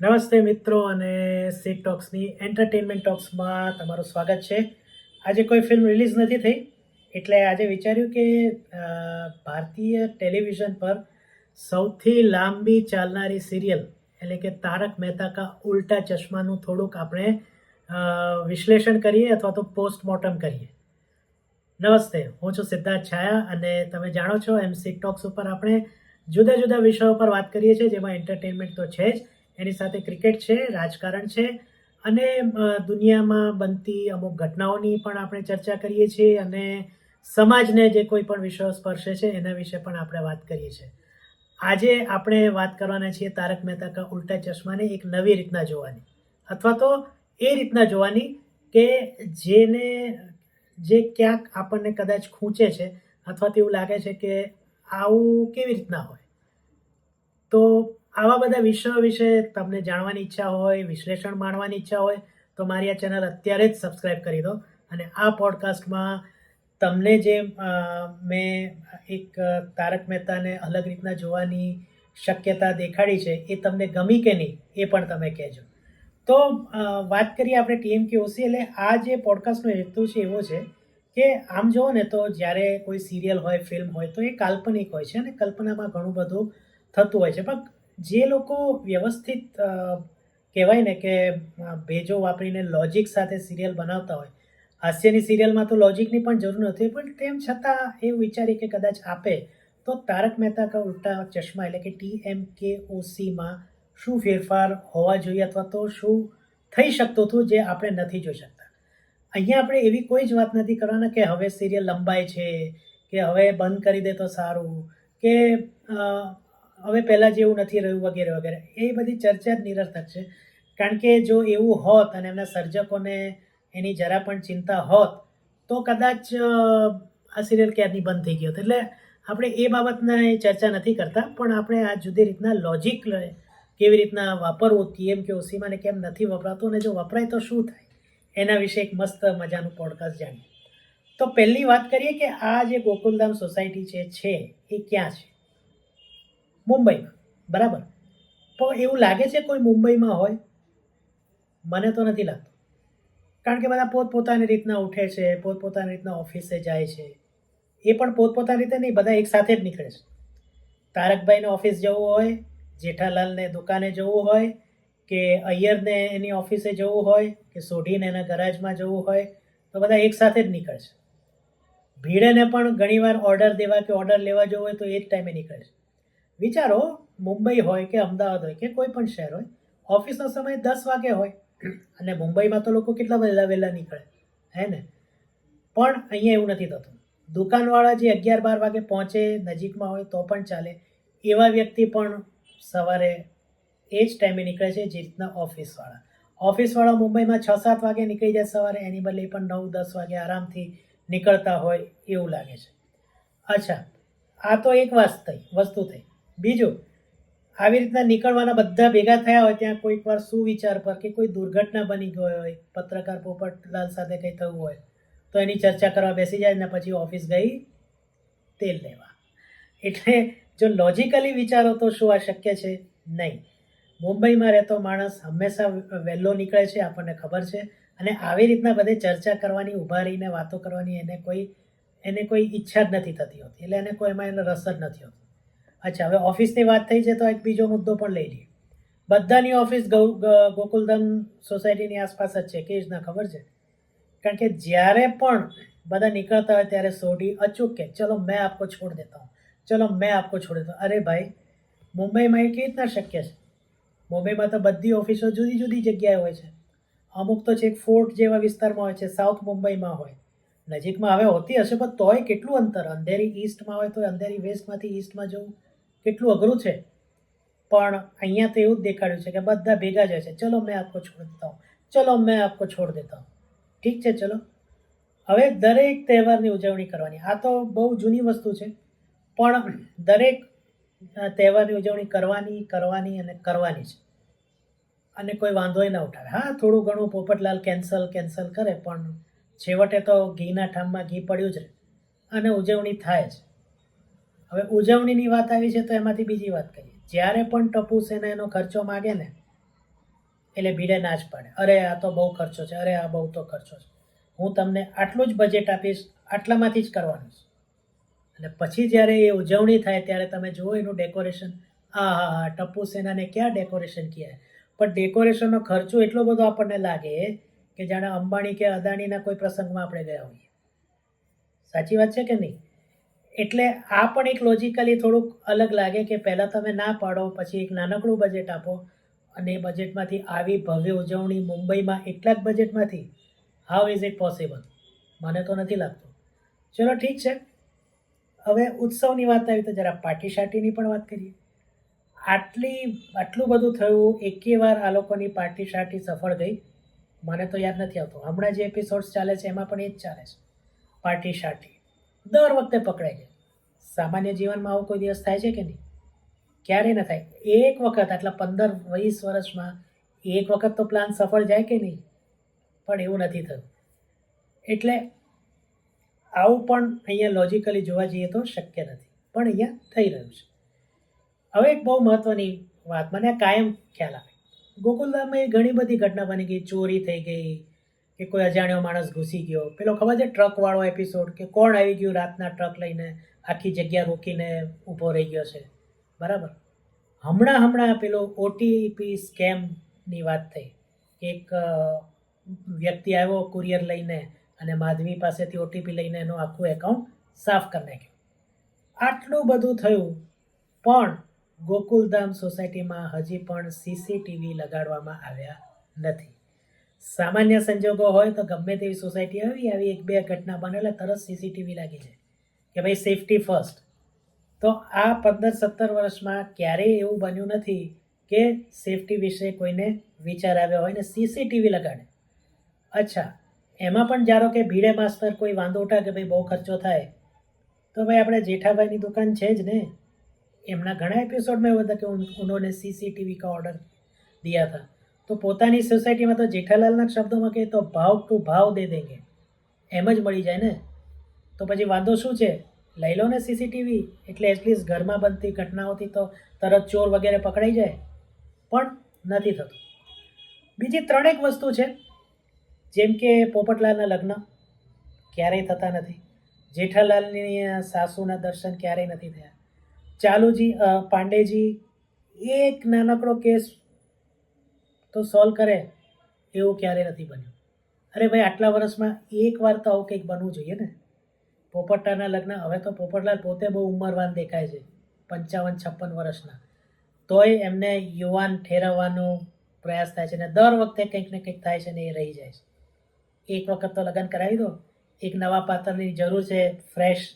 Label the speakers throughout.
Speaker 1: નમસ્તે મિત્રો અને સીટ ટોક્સની એન્ટરટેનમેન્ટ ટોક્સમાં તમારું સ્વાગત છે. આજે કોઈ ફિલ્મ રિલીઝ નથી થઈ, એટલે આજે વિચાર્યું કે ભારતીય ટેલિવિઝન પર સૌથી લાંબી ચાલનારી સિરિયલ એટલે કે તારક મહેતા કા ઉલ્ટા ચશ્માનું થોડુંક આપણે વિશ્લેષણ કરીએ અથવા તો પોસ્ટમોર્ટમ કરીએ. નમસ્તે, હું છું સિદ્ધાર્થ છાયા અને તમે જાણો છો એમ સીટ ટોક્સ ઉપર આપણે જુદા જુદા વિષયો પર વાત કરીએ છીએ, જેમાં એન્ટરટેનમેન્ટ તો છે જ. એની સાથે ક્રિકેટ છે, રાજકારણ છે અને દુનિયામાં બનતી અમુક ઘટનાઓની પણ આપણે ચર્ચા કરીએ છીએ અને સમાજને જે કોઈ પણ વિષયો સ્પર્શે છે એના વિશે પણ આપણે વાત કરીએ છીએ. આજે આપણે વાત કરવાના છીએ તારક મહેતા કા ઉલ્ટા ચશ્માને એક નવી રીતના જોવાની. અથવા તો એ રીતના જોવાની કે જેને, જે ક્યાંક આપણને કદાચ ખૂંચે છે અથવા તો એવું લાગે છે કે આવું કેવી રીતના હોય. તો આવા બધા વિષયો વિશે તમને જાણવાની ઈચ્છા હોય, વિશ્લેષણ માણવાની ઈચ્છા હોય, તો મારી આ ચેનલ અત્યારે જ સબસ્ક્રાઈબ કરી દો. અને આ પોડકાસ્ટમાં તમને જે મેં એક તારક મહેતાને અલગ રીતના જોવાની શક્યતા દેખાડી છે, એ તમને ગમી કે નહીં, એ પણ તમે કહેજો. તો વાત કરીએ આપણે ટીએમ કે ઓસી, એટલે આ જે પોડકાસ્ટનો હેતુ છે એવો છે કે આમ જુઓ ને તો જ્યારે કોઈ સિરિયલ હોય, ફિલ્મ હોય, તો એ કાલ્પનિક હોય છે અને કલ્પનામાં ઘણું બધું થતું હોય છે. પણ જે લોકો વ્યવસ્થિત કહેવાય ને કે ભેજો વાપરીને લોજિક સાથે સિરિયલ બનાવતા હોય. હાસ્યની સિરિયલમાં તો લોજિકની પણ જરૂર નથી, પણ તેમ છતાં એ વિચારી કે કદાચ આપે, તો તારક મહેતા કા ઉલ્ટા ચશ્મા એટલે કે ટી એમ કે ઓસીમાં શું ફેરફાર હોવા જોઈએ અથવા તો શું થઈ શકતું હતું જે આપણે નથી જોઈ શકતા. અહીંયા આપણે એવી કોઈ જ વાત નથી કરવાના કે હવે સિરિયલ લંબાય છે, કે હવે બંધ કરી દે તો સારું, કે હવે પહેલાં જેવું નથી રહ્યું વગેરે વગેરે. એ બધી ચર્ચા જ નિરર્થક છે. કારણ કે જો એવું હોત અને એમના સર્જકોને એની જરા પણ ચિંતા હોત, તો કદાચ આ સિરિયલ ક્યારની બંધ થઈ ગયો એટલે આપણે એ બાબતના એ ચર્ચા નથી કરતા, પણ આપણે આ જુદી રીતના લોજિક કેવી રીતના વાપરવું, કેમ કે ઓસીમાં કેમ નથી વપરાતું અને જો વપરાય તો શું થાય? એના વિશે એક મસ્ત મજાનું પોડકાસ્ટ જાણીએ. તો પહેલી વાત કરીએ કે આ જે ગોકુલધામ સોસાયટી છે, એ ક્યાં છે? મુંબઈમાં બરાબર? પણ એવું લાગે છે કોઈ મુંબઈમાં હોય? મને તો નથી લાગતું. કારણ કે બધા પોતપોતાની રીતના ઉઠે છે, પોતપોતાની રીતના ઓફિસે જાય છે. એ પણ પોતપોતાની રીતે નહીં, બધા એક સાથે જ નીકળે છે. તારકભાઈને ઓફિસ જવું હોય, જેઠાલાલને દુકાને જવું હોય, કે અય્યરને એની ઓફિસે જવું હોય, કે સોઢીને એના ગરાજમાં જવું હોય, તો બધા એક સાથે જ નીકળે છે. ભીડેને પણ ઘણીવાર ઓર્ડર દેવા કે ઓર્ડર લેવા જવું હોય તો એ જ ટાઈમે નીકળે છે. વિચારો, મુંબઈ હોય કે અમદાવાદ હોય કે કોઈ પણ શહેર હોય, ઓફિસનો સમય દસ વાગે હોય અને મુંબઈમાં તો લોકો કેટલા વહેલા વહેલા નીકળે, હે ને? પણ અહીંયા એવું નથી થતું. દુકાનવાળા જે અગિયાર બાર વાગે પહોંચે, નજીકમાં હોય તો પણ ચાલે. એવા વ્યક્તિ પણ સવારે એ જ ટાઈમે નીકળે છે જે રીતના ઓફિસવાળા. ઓફિસવાળા મુંબઈમાં છ સાત વાગે નીકળી જાય સવારે, એની બદલે પણ નવ, દસ વાગે આરામથી નીકળતા હોય એવું લાગે છે. અચ્છા, આ તો એક વાત થઈ, વસ્તુ થઈ. બીજું, આવી રીતના નીકળવાના બધા ભેગા થયા હોય ત્યાં કોઈક વાર સુવિચાર પર કે કોઈ દુર્ઘટના બની ગઈ હોય, પત્રકાર પોપટલાલ સાથે કંઈ થયું હોય, તો એની ચર્ચા કરવા બેસી જાય ને પછી ઓફિસ ગઈ, તેલ લેવા. એટલે જો લોજિકલી વિચારો તો શું આ શક્ય છે? નહીં. મુંબઈમાં રહેતો માણસ હંમેશા વહેલો નીકળે છે, આપણને ખબર છે, અને આવી રીતના બધે ચર્ચા કરવાની, ઊભા રહીને વાતો કરવાની એને કોઈ એને કોઈ ઈચ્છા જ નથી થતી હોતી, એટલે એને કોઈ એમાં એનો રસ જ નથી હોતો. અચ્છા, હવે ઓફિસની વાત થઈ છે તો એક બીજો મુદ્દો પણ લઈ લઈએ. બધાની ઓફિસ ગૌ, ગ- સોસાયટીની આસપાસ જ છે કે રીતના ખબર છે? કારણ કે જ્યારે પણ બધા નીકળતા હોય ત્યારે સોઢી અચૂક કે, ચલો, મેં આપકો છોડ દેતા હું. ચલો, મેં આપકો છોડ દેતા અરે ભાઈ, મુંબઈમાં એ કેવી રીતના શક્ય છે? મુંબઈમાં તો બધી ઓફિસો જુદી જુદી જગ્યાએ હોય છે. અમુક તો છેક ફોર્ટ જેવા વિસ્તારમાં હોય છે, સાઉથ મુંબઈમાં હોય. નજીકમાં હવે હોતી હશે, પણ તોય કેટલું અંતર? અંધેરી ઈસ્ટમાં હોય તો અંધેરી વેસ્ટમાંથી ઈસ્ટમાં જવું. કેટલું અઘરું છે? પણ અહીંયા તો એવું જ દેખાડ્યું છે કે બધા ભેગા જાય છે. ચલો, મેં આપકો છોડ દેતા હું. ચલો, મેં આપકો છોડ દેતા હું. ઠીક છે, ચલો. હવે દરેક તહેવારની ઉજવણી કરવાની. આ તો બહુ જૂની વસ્તુ છે. પણ દરેક તહેવારની ઉજવણી કરવાની કરવાની અને કરવાની છે. અને કોઈ વાંધોય ના ઉઠાવે. હા, થોડું ઘણું પોપટલાલ કેન્સલ કેન્સલ કરે, પણ છેવટે તો ઘીના ઠામમાં ઘી પડ્યું જ રહે. અને ઉજવણી થાય જ. હવે ઉજવણીની વાત આવી છે તો એમાંથી બીજી વાત કરીએ. જ્યારે પણ ટપુ સેના એનો ખર્ચો માગે ને, એટલે ભીડે ના જ પાડે. અરે, આ તો બહુ ખર્ચો છે. અરે, આ બહુ તો ખર્ચો છે. હું તમને આટલું જ બજેટ આપીશ, આટલામાંથી જ કરવાનું છે. અને પછી જ્યારે એ ઉજવણી થાય, ત્યારે તમે જુઓ એનું ડેકોરેશન આ હા હા ટપુ સેનાને ક્યાં ડેકોરેશન ક્યાં પણ ડેકોરેશનનો ખર્ચો એટલો બધો આપણને લાગે કે જાણે અંબાણી કે અદાણીના કોઈ પ્રસંગમાં આપણે ગયા હોઈએ. સાચી વાત છે કે નહીં? એટલે આ પણ એક લોજિકલી થોડુંક અલગ લાગે કે પહેલાં તમે ના પાડો, પછી એક નાનકડું બજેટ આપો અને એ બજેટમાંથી આવી ભવ્ય ઉજવણી મુંબઈમાં એટલા જ બજેટમાંથી હાઉ ઇઝ ઇટ પોસિબલ મને તો નથી લાગતું. ચલો ઠીક છે. હવે ઉત્સવની વાત આવી તો જરા પાર્ટી શાર્ટીની પણ વાત કરીએ. આટલી, આટલું બધું થયું, એકે વાર આ લોકોની પાર્ટી શાર્ટી સફળ ગઈ. મને તો યાદ નથી આવતું. હમણાં જે એપિસોડ્સ ચાલે છે, એમાં પણ એ જ ચાલે છે. પાર્ટી શાર્ટી દર વખતે પકડાય છે સામાન્ય જીવનમાં આવું કોઈ દિવસ થાય છે કે નહીં? ક્યારેય ન થાય. એક વખત, આટલા પંદર, વીસ વર્ષમાં એક વખત તો પ્લાન સફળ જાય કે નહીં? પણ એવું નથી થયું એટલે આવું પણ અહીંયા લોજિકલી જોવા જઈએ તો શક્ય નથી. પણ અહીંયા થઈ રહ્યું છે. હવે એક બહુ મહત્ત્વની વાત. મને કાયમ ખ્યાલ આવે. ગોકુલધામમાં ઘણી બધી ઘટના બની ગઈ. ચોરી થઈ ગઈ કે કોઈ અજાણ્યો માણસ ઘૂસી ગયો. પેલો ખબર છે ટ્રકવાળો એપિસોડ કે કોણ આવી ગયું રાતના ટ્રક લઈને આખી જગ્યા રોકીને ઊભો રહી ગયો છે? બરાબર? હમણાં હમણાં પેલો ઓટીપી સ્કેમની વાત થઈ. એક વ્યક્તિ આવ્યો કુરિયર લઈને અને માધવી પાસેથી ઓટીપી લઈને એનું આખું એકાઉન્ટ સાફ કરી નાખ્યું. આટલું બધું થયું, પણ ગોકુલધામ સોસાયટીમાં હજી પણ સીસીટીવી લગાડવામાં આવ્યા નથી. સામાન્ય સંજોગો હોય તો ગમે તેવી સોસાયટી આવી આવી એક બે ઘટના બને એટલે તરત સીસીટીવી લાગી છે કે ભાઈ સેફટી ફર્સ્ટ તો આ પંદર સત્તર વર્ષમાં ક્યારેય એવું બન્યું નથી કે સેફટી વિશે કોઈને વિચાર આવ્યો હોય ને સીસીટીવી લગાડે. અચ્છા, એમાં પણ જારો કે ભીડે માસ્તર કોઈ વાંધો ઉઠાવે કે ભાઈ બહુ ખર્ચો થાય, તો ભાઈ આપણે જેઠાભાઈની દુકાન છે જ ને? એમના ઘણા એપિસોડમાં એવું હતા કે ઉન્હોને સીસીટીવી કા ઓર્ડર દિયા હતા. તો પોતાની સોસાયટીમાં તો જેઠાલાલના શબ્દોમાં કહે તો ભાવ ટુ ભાવ દે દેંગે. એમ જ મળી જાય ને? તો પછી વાંધો શું છે? લઈ લો ને સીસીટીવી એટલે એટલીસ્ટ ઘરમાં બનતી ઘટનાઓથી તો તરત ચોર વગેરે પકડાઈ જાય. પણ નથી થતું. બીજી ત્રણેક વસ્તુ છે, જેમ કે પોપટલાલના લગ્ન. ક્યારેય થતા નથી. જેઠાલાલની સાસુના દર્શન ક્યારેય નથી થયા. ચાલુજી પાંડેજી, એક નાનકડો કેસ તો સોલ્વ કરે એવું ક્યારેય નથી બન્યું. અરે ભાઈ, આટલા વર્ષમાં એક વાર તો આવું કંઈક બનવું જોઈએ ને. પોપટલાના લગ્ન, હવે તો પોપટલાલ પોતે બહુ ઉંમરવાન દેખાય છે, પંચાવન, છપ્પન વર્ષના. તોય એમને યુવાન ઠેરવવાનો પ્રયાસ થાય છે ને, દર વખતે કંઈક ને કંઈક થાય છે ને એ રહી જાય છે. એક વખત તો લગ્ન કરાવી દો, એક નવા પાત્રની જરૂર છે ફ્રેશ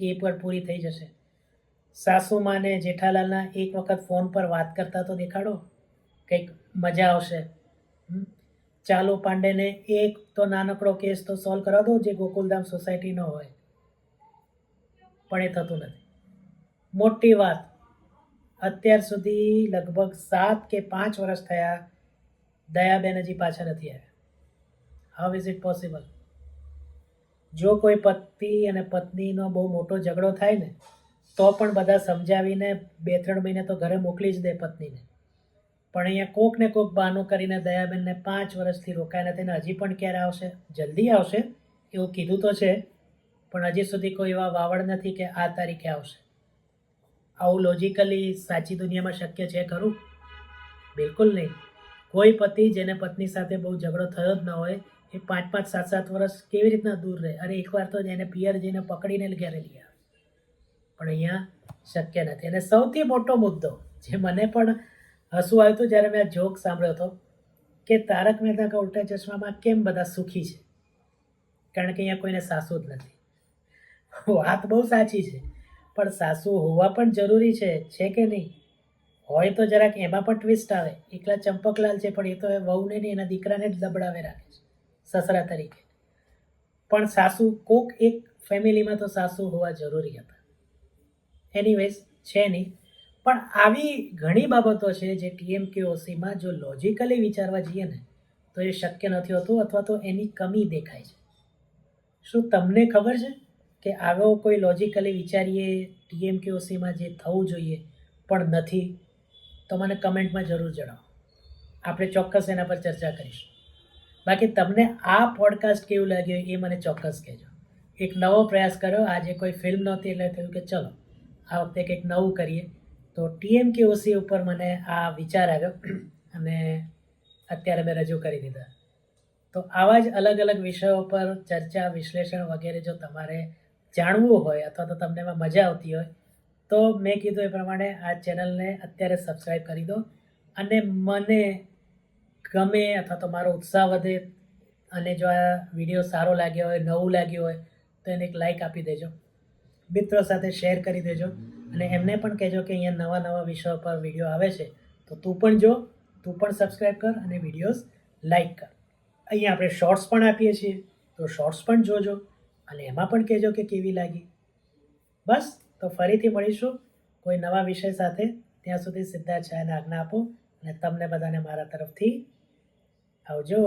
Speaker 1: એ પણ પૂરી થઈ જશે. સાસુમાં ને જેઠાલાલના એક વખત ફોન પર વાત કરતા તો દેખાડો, કંઈક મજા આવશે? ચાલુ પાંડેને એક તો નાનકડો કેસ તો સોલ્વ કરાવ દો જે ગોકુલધામ સોસાયટીનો હોય. પણ એ થતું નથી. મોટી વાત. અત્યાર સુધી લગભગ સાત કે પાંચ વર્ષ થયા દયાબેન હજી પાછા નથી આવ્યા. હાઉ ઇઝ ઇટ પોસિબલ જો કોઈ પતિ અને પત્નીનો બહુ મોટો ઝઘડો થાય ને, તો પણ બધા સમજાવીને બે ત્રણ મહિને તો ઘરે મોકલી જ દે પત્નીને. પણ અહીંયા કોક ને કોક બહાનું કરીને દયાબેનને પાંચ વર્ષથી રોકાયા નથી ને હજી પણ ક્યારે આવશે? જલ્દી આવશે? એવું કીધું તો છે, પણ હજી સુધી કોઈ એવા વાવડ નથી કે આ તારીખે આવશે. આવું લોજિકલી સાચી દુનિયામાં શક્ય છે ખરું? બિલકુલ નહીં. કોઈ પતિ જેને પત્ની સાથે બહુ ઝઘડો થયો જ ન હોય, એ પાંચ પાંચ સાત સાત વર્ષ કેવી રીતના દૂર રહે? અરે, એકવાર તો એને પિયર જઈને પકડીને ઘેરે લઈ આવે. પણ અહીંયા શક્ય નથી. અને સૌથી મોટો મુદ્દો, જે મને પણ હસવું આવ્યું હતું જ્યારે મેં આ જોક સાંભળ્યો હતો કે તારક મહેતા કા ઉલ્ટા ચશ્મામાં કેમ બધા સુખી છે? કારણ કે અહીંયા કોઈને સાસુ જ નથી. વાત બહુ સાચી છે, પણ સાસુ હોવા પણ જરૂરી છે છે કે નહીં? હોય તો જરાક એમાં પણ ટ્વિસ્ટ આવે. એકલા ચંપકલાલ છે, પણ એ તો એ વહુને નહીં, એના દીકરાને જ દબડાવે રાખે છે, સસરા તરીકે. પણ સાસુ કોક એક ફેમિલીમાં તો સાસુ હોવા જરૂરી હતા. એનીવેઝ છે નહીં. પણ આવી ઘણી બાબતો છે જે ટીએમકેઓસીમાં જો લોજિકલી વિચારવા જઈએ ને, તો એ શક્ય નથી હોતું અથવા તો એની કમી દેખાય છે. શું તમને ખબર છે કે આવો કોઈ લોજિકલી વિચારીએ ટીએમકેઓસીમાં જે થવું જોઈએ પણ નથી? તો મને કમેન્ટમાં જરૂર જણાવો. આપણે ચોક્કસ એના પર ચર્ચા કરીશું. બાકી તમને આ પોડકાસ્ટ કેવું લાગ્યું એ મને ચોક્કસ કહેજો. એક નવો પ્રયાસ કર્યો. આજે કોઈ ફિલ્મ નહોતી એટલે થયું કે ચલો, આ વખતે કંઈક નવું કરીએ. તો ટીએમ કે ઓસી ઉપર મને આ વિચાર આવ્યો અને અત્યારે મેં રજૂ કરી દીધા. તો આવા જ અલગ અલગ વિષયો પર ચર્ચા, વિશ્લેષણ વગેરે જો તમારે જાણવું હોય અથવા તો તમને એમાં મજા આવતી હોય, તો મેં કીધું એ પ્રમાણે આ ચેનલને અત્યારે સબસ્ક્રાઈબ કરી દો અને મને ગમે અથવા તો મારો ઉત્સાહ વધે અને જો આ વીડિયો સારો લાગ્યો હોય, નવું લાગ્યું હોય, તો એને એક લાઈક આપી દેજો. મિત્રો સાથે શેર કરી દેજો. અને એમને પણ કહેજો કે અહીંયા નવા નવા વિષયો પર વીડિયો આવે છે. તો તું પણ જો, તું પણ સબસ્ક્રાઈબ કર અને વિડીયોઝ લાઈક કર. અહીંયા આપણે શોર્ટ્સ પણ આપીએ છીએ. તો શોર્ટ્સ પણ જોજો અને એમાં પણ કહેજો કે કેવી લાગી. બસ, તો ફરીથી મળીશું. કોઈ નવા વિષય સાથે. ત્યાં સુધી સિદ્ધાર્થ છાયાને આજ્ઞા આપો અને તમને બધાને મારા તરફથી આવજો.